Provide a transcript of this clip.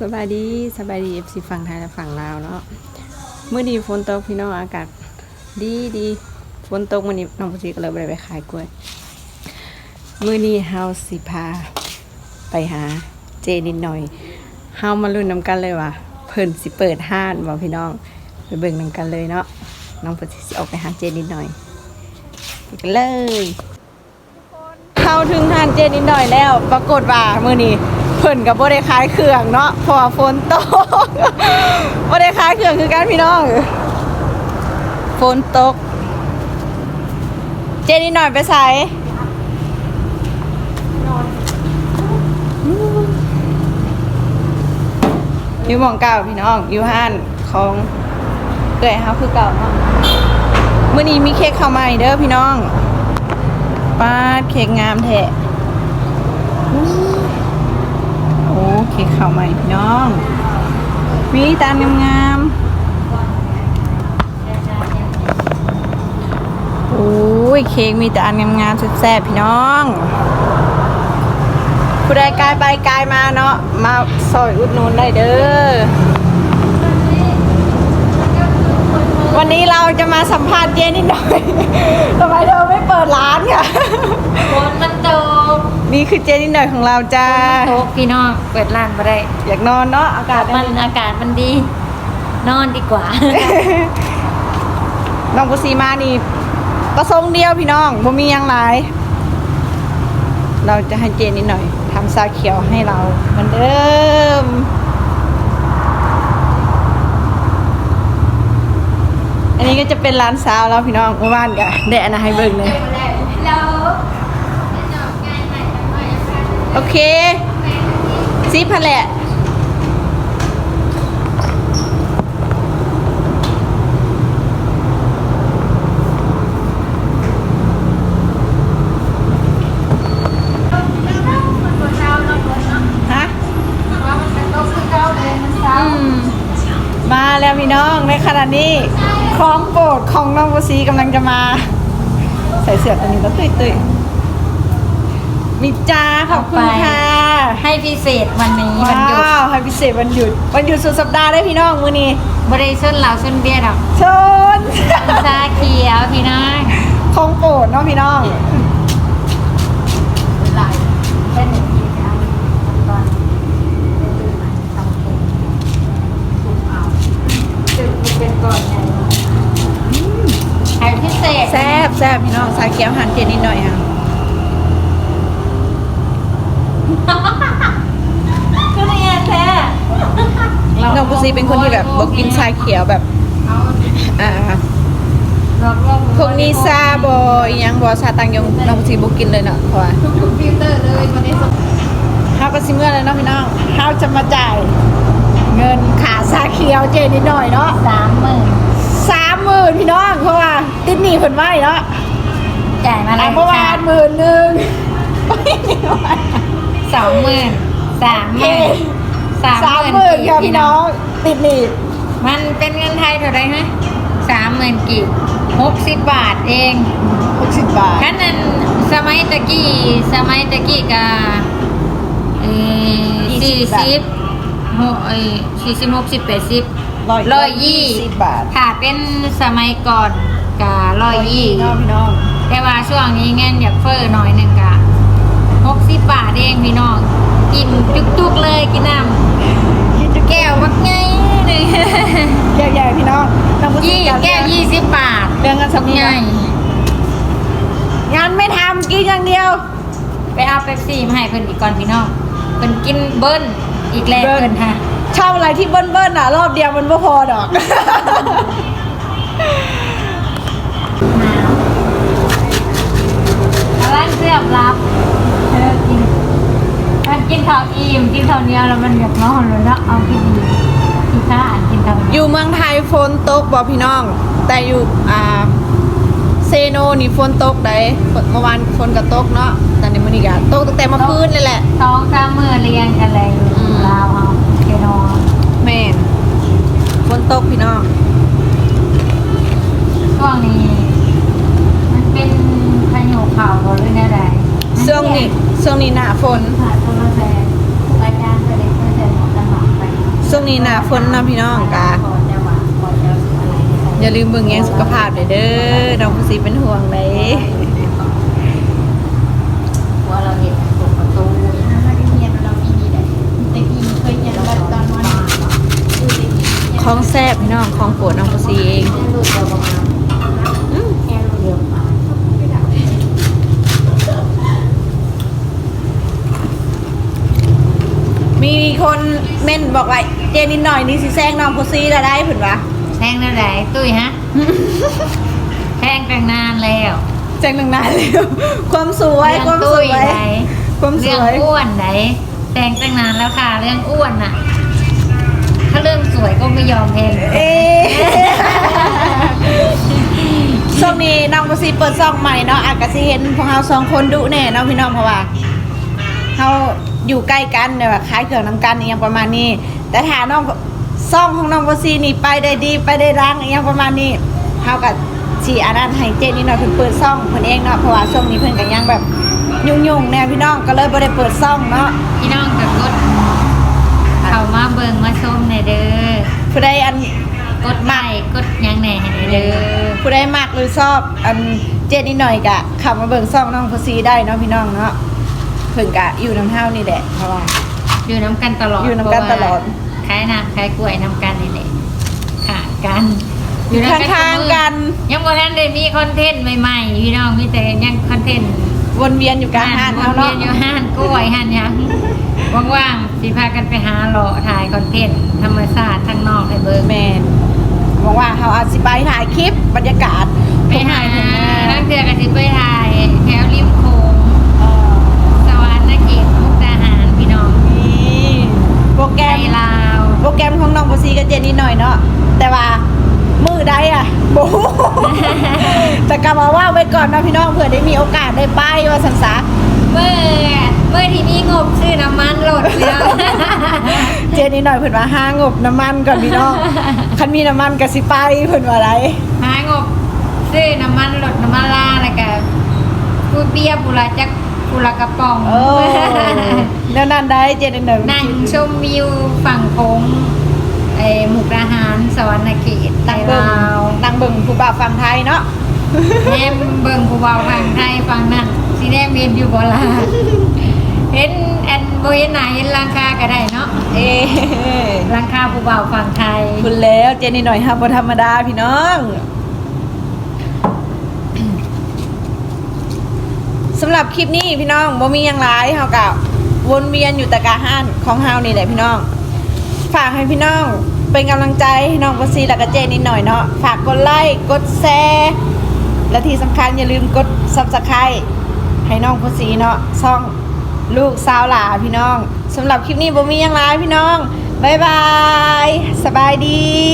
สบายดีสบายดีเอฟซีฝั่งไทยและฝั่งลาวเนาะเมื่อดีฝนตกพี่น้องอากาศดีดีฝนตกมื่อนี้น้องปุจีก็เลยไปไปขายกล้วยมื่อนี้เฮาสิพา ไปหาเจนิดหน่อยเฮามาลุ้นนำกันเลยว่าเพิ่นสิเปิดห้านบ่พี่น้องไปเบิ่งนำกันเลยเนาะน้องปุจีสิออกไปหาเจนิดหน่อยไปกันเลยเข้าถึงห้านเจนิดหน่อยแล้ว ปรากฏว่ามื่อนี้ เพิ่นกับบ่ได้ขายเครื่องเนาะพอฝนตกบ่ได้ขายเครื่องคือกันพี่น้องฝนตก เจนิดหน่อยไปใส่อยู่หมองเก่าพี่น้องอยู่ห้านของเอื่อยเฮาคือเก่าเนาะมื้อนี้มีเค้กเข้ามาอีเด้อพี่น้องปาดเค้กงามแท้อู้โอ้ เค้กเข้ามาอีกพี่น้องมีตามงามๆโอ้ยเค้กมีแต่อันงามๆแซ่บๆพี่น้องผู้ใดกายไปกายมาเนาะมาซอยอุดหนุนได้เด้อวันนี้เราจะมาสัมภาษณ์เจนิดหน่อยทำไมเธอไม่เปิดร้านค่ะฝนมันตก นี่คือเจนิดหน่อยของเราจ้าตกพี่น้องเปิดร้านมาได้ อยากนอนเนาะอากาศมันอากาศมันดี นอนดีกว่า น้องกุซีมานี่ประสงค์เดียวพี่น้องบ่มีหยังหลายเราจะให้เจนนิดหน่อยทำซาเขียวให้เราเหมือนเดิมอันนี้ก็จะเป็นร้านซาวแล้วพี่น้องเมื่อวานกะได้อันนั้นให้เบิ่งเลย โอเคซีพันแหละฮะมาแล้วพี่น้องในขณะนี้คล้องโปรดของน้องโบซีกำลังจะมา ใส่เสื้อตัวนี้แล้วตุยตุยๆ มิจ้าขอบคุณค่ะให้พิเศษวันนี้วันว้หยุดาวให้พิเศษวันหยุด วันหยุดสุดสัปดาห์ได้พี่น้องมื้อนี้บริสุทธิ์เหล่าซุนเบียร์ดอกชนชาเขียวพี่น้องของโปรดเนาะพี่น้องเป็นหนึ่งทีเอาก่อนทำเค้กถูกเอาตึกเป็นก่อนไงให้พิเศษแซ่บแซ่บพี่น้องสายเขียวหันเจนิดหน่อยค่ะ ก็เลยแท้น้องโบซีเป็นคนที่แบบบอกกินชาเขียวแบบเอาอ่ารอบรอบพวกนี้ซาบออีหยังบอซาตังยงน้องโบซีบอกกินเลยเนาะเพราะว่าทุกฟิลเตอร์เลยวันนี้สดเฮาก็สิเมื่อเลยเนาะพี่น้องเฮาจะมาจ่ายเงินขาซาเขียวเจนิดหน่อยเนาะสามหมื่นสามหมื่นพี่น้องเพราะว่าติดหนี้เพิ่นไว้เนาะจ่ายมาแล้อัวนเมื่อวานหมื่นหนึ่ง สองหมื่นสามหเฮ้มื่นสามหมื่นค่ะพี่น้องติดหนี้มันเป็นเงินไทยเท่าไรฮะสามหมื่นกี่หกสิบบาทเองหกสิบบาท ขั้นนั้นสมัยตะกี้สมัยตะกี้ก็เอสี่สิบหกเอสี่สิบหกสิบแปดสิบ ร้อยยี่สิบบาทถ้าเป็นสมัยก่อนก็ร้อยยี่พี่น้องพี่น้องแต่ว่าช่วงนี้เงินอยากเฟ้อหน่อยหนึ่งกะหก สิบบาทเองพี่น้อง กินจุกๆเลยกินน้คิดจะำแก้วบักไงหนึ่งแก้วใหญ่พี่น้องน้องผู้ยี่จัดารแก้วยี่สิบบาทเรื่องกันสักนิดใหญ่งานไม่ทำกินอย่างเดียว ไปเอาเป๊ปซี่มาให้เพิ่นอีกก่อนพี่น้องเพิ่นกินเบิ้ลอีกแล้วเบิ้ลเพิ่นฮะชอบอะไรที่เบิ้ลๆอะ รอบเดียวมันไม่พอดอกร้านเสียบรับเออกินมัน กินข้าวอิ่มกินข้าวเหนียวแล้วมันอยากนอนเลยเนาะเอากินดีกินข้าวอ่านกินข้าวเหนีอยวยู่เมืองไทยฝนตกบ่พี่น้อง แต่อยู่อ่าเซโนนี่ฝนตกได้ฝนเมื่อวานฝนก็ตกเนาะแต่ในมื้อนี้ก็ตกตั้งแต่เมื่อคืนเลยแหละสองสามมือเรียงกันเลยอยู่อืมลาวเอาเกนอนแม่นฝนตกพี่น้องช่วงนี้ มันเป็นพายุเข่าหรือไงไรช่วงนี้ช่วงนี้หน้าฝน ช่วงนี้หนะฝนนาะพี่น้องกะอจะหวาอย่าลืมเบิ่งแยงสุขภาพเด้อเด้อน้องผู้ซีเป็นห่วงเลยหัวเราเห็นตกประตูถ้าได้เรียนเรามีนี่แหละแต่กี้เคยเรียนว่าตอนนอนดูเด็กของแซ่บพี่น้องของโปรดน้องผู้ซีเอง แค่รูดเดียวประมาณ อืม แค่รูดเดียวประมาณ มีคนเม่นบอกว่าเจนิดหน่อยนี่สิแซงน้องผู้ซีละได้เพิ่นวะแทงนั่นไหนตุ้ยฮะแทงตั้งนานแล้วแจ้งตั้งนานแล้วความสวยความสวยเรื่องตุ้ไหนความสเรื่องวยอ้วนไหนแทงตั้งนานแล้วค่ะ เรื่องอ้วนน่ะ ถ้าเรื่องสวยก็ไม่ยอมแทงเอ๊ะช่วงนี้น้องผู้ซีเปิดซองใหม่เนาะอากาศเห็นพวกเราสองคนดุแน่เนาะพี่น้องเพราะว่าเขา อยู่ใกล้กันเนี่ยแบบคล้ายเกืองน้ำกันอหย่างประมาณนี้ แต่ถ้าน้องซ่องของน้องผู้ซีนี่ไปได้ดีไปได้รังอหย่างประมาณนี้เขากับสีอานันให้เจนนี่หน่อยเพิ่นเปิดซ่องเพิ่นเองเนาะเพราะว่าช่วงนี้เพิ่นก็ยังแบบยุ่งๆแน่พี่น้องก็เลยบ่ได้เปิดซ่องเนาะพี่น้องกับกดเข้ามาเบิ่งมาชมในอยเด้อผู้ใดอัน กดไลค์กดหยังแหน่ให้เด้อผู้ใดมักหรือชอบอันเจนนี่หน่อยกะขับมาเบิ่งซ่องน้องผู้ซีได้เนาะพี่น้องเนาะเพิ่นกะอยู่น้ำเท่านี่แหละเพราะว่า อยู่น้ำกันตลอดอยู่นำกันตลอด เพราะว่าขายน้ำขายกล้วยน้ำกันนี่แหละขาดกันอยู่ข้างๆกัน ยังบ่ทันได้มีคอนเทนต์ใหม่ๆพี่น้องมีแต่ยังคอนเทนต์วนเวียนอยู่กลางห้านวเฮานเวีเนาะยนอยู่ห้านกล้วยห้านหยังว่างๆสิพากันไปหาเลาะถ่ายคอนเทนต์ธรรมชาติข้างนอกให้เบิ่งแม่นบอกว่าเฮาอาจสิไปถ่ายคลิปบรรยากาศไปหาทุ่งไร่นัทุ่กงเทือกันสิไปถ่ายแถวริมโขง นาเออ สวรรค์นเขตมุกดาหารพี่น้อง นี่ โปรแกไทรมยลาว โปรแกรมของน้องผู้ซีกับเจนนี่หน่อยเนาะแต่ว่ามือใดอะโบ แต่กลับมาว่าไว้ก่อนเนาะพี่น้องเผื่อได้มีโอกาสได้ไปว่าสันสาเมื่อเมื่อที่มีงบซื้อน้ำมันโหลดพี่น้องเจนี่หน่อยเพิ่นว่าห้างบน้ำมันก่อนพี่น้องคันมีน้ำมันก็สิไปเพิ่นว่าไรหางบซื้อน้ำมันโหลดน้ำมันลาแล้วก็กูเบียร์บุระจัก บุระกระป๋องเออแล้วนั่นได้เจนี่หน่อยนั่งชมวิวฝั่งโค้งไอ้หมุกดาหารสวรรค์เขตไทนั่งยเบิ่งลาวนั่งเบิ่งผู้บ่าวฝั่งไทยเนาะแม่เบิ่งผู้เบาฝั่งไทยฝั่งนั้นสีแดงเวียนอยู่บ่ล่ะเห็นแอนโบเห็นไหนาเห็นราคาก็ได้เนาะเอ๊ะราคาผู้เบาฝั่งไทยคุณแล้วเจนี่หน่อยฮับบ่ธรรมดาพี่น้อง สำหรับคลิปนี้พี่น้องบ่มีหยังหลายเฮาก็วนเวียนอยู่แต่กาห้านของเฮานี่แหละพี่น้อง ฝากให้พี่น้องเป็นกำลังใจให้น้องกซีและก็เจนิดหน่อยเนาะฝากกดไลค์กดแชร์และที่สำคัญอย่าลืมกด subscribe ให้น้องกซีเนาะช่องลูกสาวหลาพี่น้องสำหรับคลิปนี้บ่มีหยังหลายพี่น้องบ๊ายบาย สบายดี